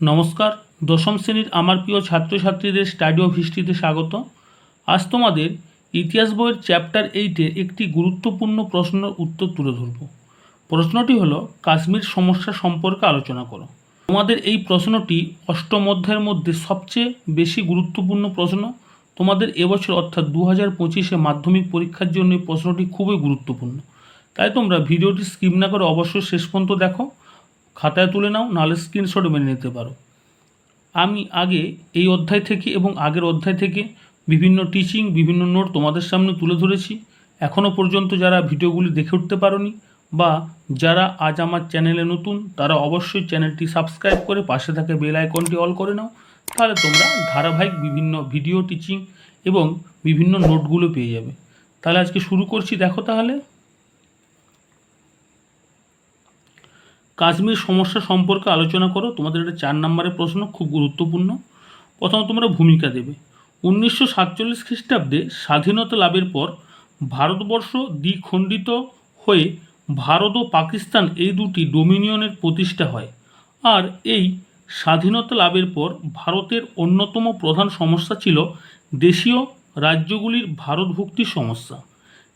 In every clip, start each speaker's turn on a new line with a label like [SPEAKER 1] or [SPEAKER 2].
[SPEAKER 1] নমস্কার, দশম শ্রেণির আমার প্রিয় ছাত্রছাত্রীদের স্টাডি অফ হিস্ট্রিতে স্বাগত। আজ তোমাদের ইতিহাস বইয়ের চ্যাপ্টার এইটে একটি গুরুত্বপূর্ণ প্রশ্নের উত্তর তুলে ধরব। প্রশ্নটি হলো, কাশ্মীর সমস্যা সম্পর্কে আলোচনা করো। তোমাদের এই প্রশ্নটি অষ্টম অধ্যায়ের মধ্যে সবচেয়ে বেশি গুরুত্বপূর্ণ প্রশ্ন। তোমাদের এবছর অর্থাৎ দু হাজার পঁচিশে মাধ্যমিক পরীক্ষার জন্য এই প্রশ্নটি খুবই গুরুত্বপূর্ণ। তাই তোমরা ভিডিওটি স্কিপ না করে অবশ্যই শেষ পর্যন্ত দেখো। খাতায় তুলে নাও, নাহলে স্ক্রিনশট মেনে নিতে পারো। আমি আগে এই অধ্যায় থেকে এবং আগের অধ্যায় থেকে বিভিন্ন টিচিং বিভিন্ন নোট তোমাদের সামনে তুলে ধরেছি। এখনও পর্যন্ত যারা ভিডিওগুলি দেখে উঠতে পারোনি বা যারা আজ আমার চ্যানেলে নতুন, তারা অবশ্যই চ্যানেলটি সাবস্ক্রাইব করে পাশে থাকে বেল আইকনটি অল করে নাও। তাহলে তোমরা ধারাবাহিক বিভিন্ন ভিডিও টিচিং এবং বিভিন্ন নোটগুলো পেয়ে যাবে। তাহলে আজকে শুরু করছি। দেখো তাহলে। কাশ্মীর সমস্যা সম্পর্কে আলোচনা করো। তোমাদের এটা চার নম্বরের প্রশ্ন, খুব গুরুত্বপূর্ণ। প্রথম তোমরা ভূমিকা দেবে। উনিশশো সাতচল্লিশ খ্রিস্টাব্দে স্বাধীনতা লাভের পর ভারতবর্ষ দ্বিখণ্ডিত হয়ে ভারত ও পাকিস্তান এই দুটি ডোমিনিয়নের প্রতিষ্ঠা হয়। আর এই স্বাধীনতা লাভের পর ভারতের অন্যতম প্রধান সমস্যা ছিল দেশীয় রাজ্যগুলির ভারতভুক্তির সমস্যা।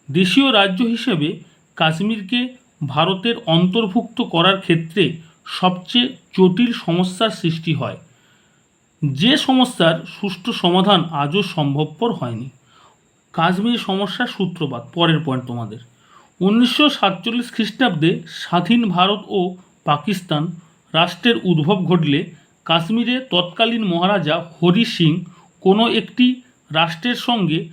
[SPEAKER 1] দেশীয় রাজ্য হিসেবে কাশ্মীরকে ভারতের অন্তর্ভুক্ত করার ক্ষেত্রে সবচেয়ে জটিল সমস্যার সৃষ্টি হয়। যে সমস্যার সুষ্ঠু সমাধান আজও সম্ভবপর হয়নি। কাশ্মীর সমস্যার সূত্রপাত, পরের পয়েন্ট তোমাদের। উনিশশো সাতচল্লিশ খ্রিস্টাব্দে স্বাধীন ভারত ও পাকিস্তান রাষ্ট্রের উদ্ভব ঘটলে কাশ্মীরে তৎকালীন মহারাজা হরি সিং কোনো একটি রাষ্ট্রের সঙ্গে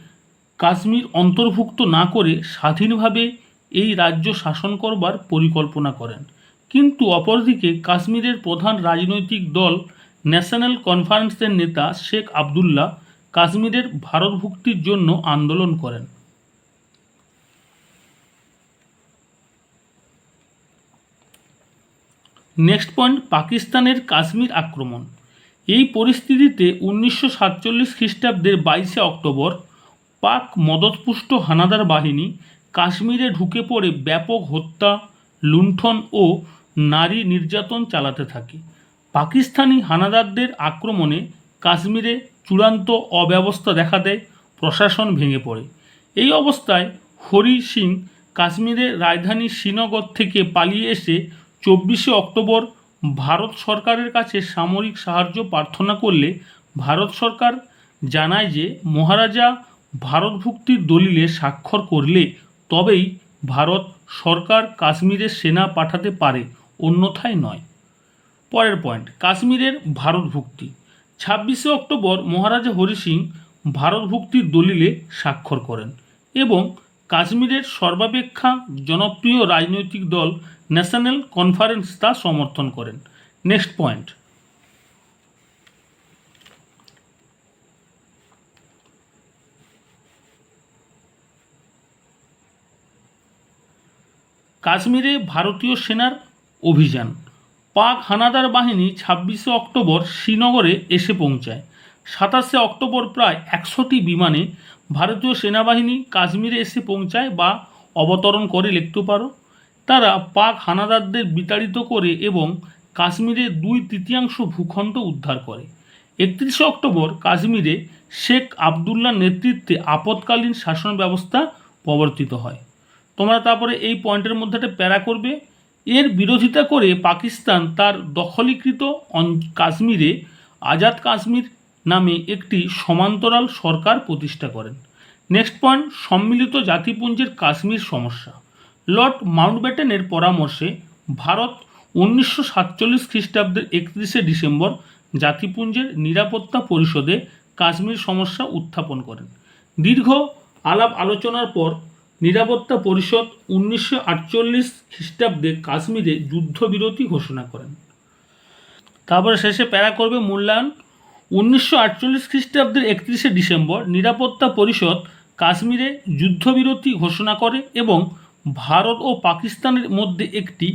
[SPEAKER 1] কাশ্মীর অন্তর্ভুক্ত না করে স্বাধীনভাবে এই রাজ্য শাসন করবার পরিকল্পনা করেন। কিন্তু অপরদিকে কাশ্মীরের প্রধান রাজনৈতিক দল ন্যাশনাল কনফারেন্সের নেতা শেখ আবদুল্লাহ কাশ্মীরের ভারতভুক্তির জন্য আন্দোলন করেন। নেক্সট পয়েন্ট, পাকিস্তানের কাশ্মীর আক্রমণ। এই পরিস্থিতিতে উনিশশো সাতচল্লিশ খ্রিস্টাব্দের বাইশে অক্টোবর পাক মদতপুষ্ট হানাদার বাহিনী কাশ্মীরে ঢুকে পড়ে ব্যাপক হত্যা, লুণ্ঠন ও নারী নির্যাতন চালাতে থাকে। পাকিস্তানি হানাদারদের আক্রমণে কাশ্মীরে চূড়ান্ত অব্যবস্থা দেখা দেয়, প্রশাসন ভেঙে পড়ে। এই অবস্থায় হরি সিং কাশ্মীরের রাজধানী শ্রীনগর থেকে পালিয়ে এসে চব্বিশে অক্টোবর ভারত সরকারের কাছে সামরিক সাহায্য প্রার্থনা করলে ভারত সরকার জানায় যে মহারাজা ভারতভুক্তির দলিলে স্বাক্ষর করলে তবেই ভারত সরকার কাশ্মীরে সেনা পাঠাতে পারে, অন্যথায় নয়। পরের পয়েন্ট কাশ্মীরের ভারতভুক্তি ছাব্বিশে অক্টোবর মহারাজা হরি সিং ভারতভুক্তির দলিলে স্বাক্ষর করেন এবং কাশ্মীরের সর্বাপেক্ষা জনপ্রিয় রাজনৈতিক দল ন্যাশনাল কনফারেন্স তা সমর্থন করেন। নেক্সট পয়েন্ট কাশ্মীরে ভারতীয় সেনার অভিযান। পাক হানাদার বাহিনী ছাব্বিশে অক্টোবর শ্রীনগরে এসে পৌঁছায়। সাতাশে অক্টোবর প্রায় একশোটি বিমানে ভারতীয় সেনাবাহিনী কাশ্মীরে এসে পৌঁছায় বা অবতরণ করে লিখতে পারো। তারা পাক হানাদারদের বিতাড়িত করে এবং কাশ্মীরের দুই তৃতীয়াংশ ভূখণ্ড উদ্ধার করে। একত্রিশে অক্টোবর কাশ্মীরে শেখ আবদুল্লার নেতৃত্বে আপৎকালীন শাসন ব্যবস্থা প্রবর্তিত হয়। তোমরা তারপরে এই পয়েন্টের মধ্যে একটা প্যারা করবে। এর বিরোধিতা করে পাকিস্তান তার দখলীকৃত কাশ্মীরে আজাদ কাশ্মীর নামে একটি সমান্তরাল সরকার প্রতিষ্ঠা করেন। নেক্সট পয়েন্ট, সম্মিলিত জাতিপুঞ্জের কাশ্মীর সমস্যা। লর্ড মাউন্টব্যাটেনের পরামর্শে ভারত উনিশশো সাতচল্লিশ খ্রিস্টাব্দের একত্রিশে ডিসেম্বর জাতিপুঞ্জের নিরাপত্তা পরিষদে কাশ্মীর সমস্যা উত্থাপন করেন। দীর্ঘ আলাপ আলোচনার পর নিরাপত্তা পরিষদ উনিশশো আটচল্লিশ খ্রিস্টাব্দে কাশ্মীরে যুদ্ধবিরতি ঘোষণা করেন। তারপরে শেষে প্যারা করবে মূল্যায়ন। উনিশশো আটচল্লিশ খ্রিস্টাব্দের একত্রিশে ডিসেম্বর নিরাপত্তা পরিষদ কাশ্মীরে যুদ্ধবিরতি ঘোষণা করে এবং ভারত ও পাকিস্তানের মধ্যে একটি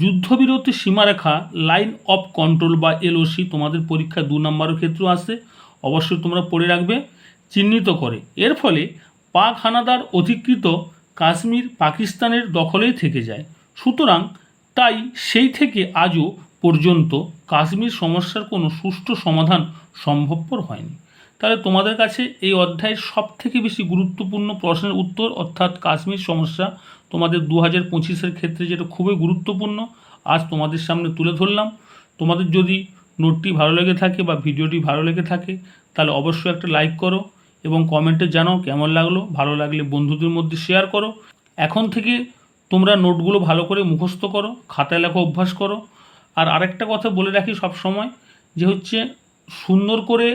[SPEAKER 1] যুদ্ধবিরতি সীমারেখা, লাইন অফ কন্ট্রোল বা এলওসি তোমাদের পরীক্ষা দু নম্বরের ক্ষেত্রেও আসে অবশ্যই তোমরা পড়ে রাখবে, চিহ্নিত করে। এর ফলে পাক হানাদার অধিকৃত কাশ্মীর পাকিস্তানের দখলেই থেকে যায়। সুতরাং তাই সেই থেকে আজও পর্যন্ত কাশ্মীর সমস্যার কোনো সুষ্ঠু সমাধান সম্ভবপর হয়নি। তাহলে তোমাদের কাছে এই অধ্যায়ের সব থেকে বেশি গুরুত্বপূর্ণ প্রশ্নের উত্তর, অর্থাৎ কাশ্মীর সমস্যা, তোমাদের দু হাজার পঁচিশের ক্ষেত্রে যেটা খুবই গুরুত্বপূর্ণ, আজ তোমাদের সামনে তুলে ধরলাম। তোমাদের যদি নোটটি ভালো লেগে থাকে বা ভিডিওটি ভালো লেগে থাকে, তাহলে অবশ্যই একটা লাইক করো। এবং কমেন্টে জানাও কেমন লাগল, ভালো লাগলে বন্ধুদের মধ্যে শেয়ার করো। এখন থেকে তোমরা নোটগুলো ভালো করে মুখস্থ করো, খাতায় লেখা, অভ্যাস করো। আর আরেকটা কথা বলে রাখি সব সময় যে হচ্ছে সুন্দর করে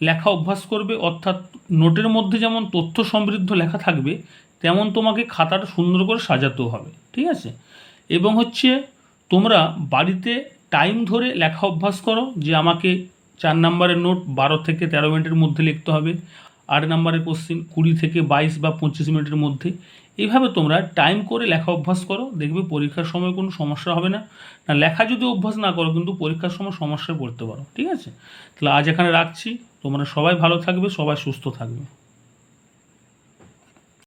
[SPEAKER 1] লেখা অভ্যাস করবে, অর্থাৎ নোটের মধ্যে যেমন তথ্য সমৃদ্ধ লেখা থাকবে, তেমন তোমাকে খাতাটা সুন্দর করে সাজাতেও হবে, ঠিক আছে? এবং হচ্ছে তোমরা বাড়িতে টাইম ধরে লেখা অভ্যাস করো, যে আমাকে চার নম্বরের নোট বারো থেকে তেরো মিনিটের মধ্যে লিখতে হবে। আট নম্বরের কোশ্চিন কুড়ি থেকে বাইশ বা পঁচিশ মিনিটের মধ্যে। এইভাবে তোমরা টাইম করে লেখা অভ্যাস করো, দেখবে পরীক্ষার সময় কোনো সমস্যা হবে না। না, লেখা যদি অভ্যাস না করো, কিন্তু পরীক্ষার সময় সমস্যায় পড়তে পারো, ঠিক আছে? তাহলে আজ এখানে রাখছি। তোমরা সবাই ভালো থাকবে, সবাই সুস্থ থাকবে।